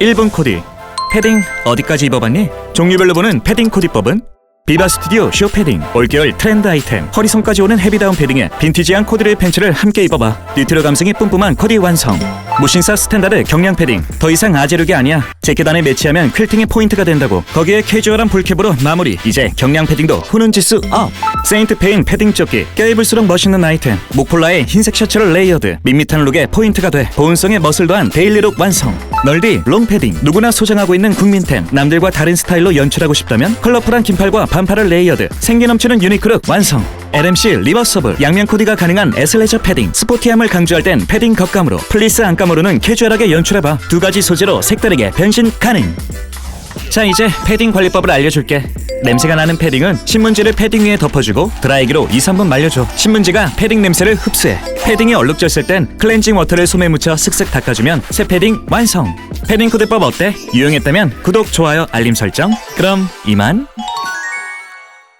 1분 코디. 패딩 어디까지 입어봤니? 종류별로 보는 패딩 코디법은 비바 스튜디오 쇼 패딩 올겨울 트렌드 아이템 허리선까지 오는 헤비다운 패딩에 빈티지한 코디의 팬츠를 함께 입어봐. 뉴트로 감성이 뿜뿜한 코디 완성 무신사 스탠다드 경량 패딩. 더 이상 아재룩이 아니야. 재킷 안에 매치하면 퀼팅의 포인트가 된다고. 거기에 캐주얼한 볼캡으로 마무리. 이제 경량 패딩도 후는 지수 업. 세인트 페인 패딩 조끼. 껴입을수록 멋있는 아이템. 목폴라에 흰색 셔츠를 레이어드. 밋밋한 룩에 포인트가 돼. 보온성의 멋을 더한 데일리룩 완성. 널디 롱 패딩. 누구나 소장하고 있는 국민템. 남들과 다른 스타일로 연출하고 싶다면 컬러풀한 긴팔과 반팔을 레이어드. 생기 넘치는 유니크룩 완성 LMC 리버서블. 양면 코디가 가능한 에슬레저 패딩. 스포티함을 강조할 땐 패딩 겉감으로 플리스 안감으로는 캐주얼하게 연출해봐 두 가지 소재로 색다르게 변신 가능. 자 이제 패딩 관리법을 알려줄게. 냄새가 나는 패딩은 신문지를 패딩 위에 덮어주고 드라이기로 2, 3분 말려줘. 신문지가 패딩 냄새를 흡수해. 패딩이 얼룩졌을 땐 클렌징 워터를 솜에 묻혀 슥슥 닦아주면 새 패딩 완성. 패딩 코디법 어때? 유용했다면 구독, 좋아요, 알림 설정. 그럼 이만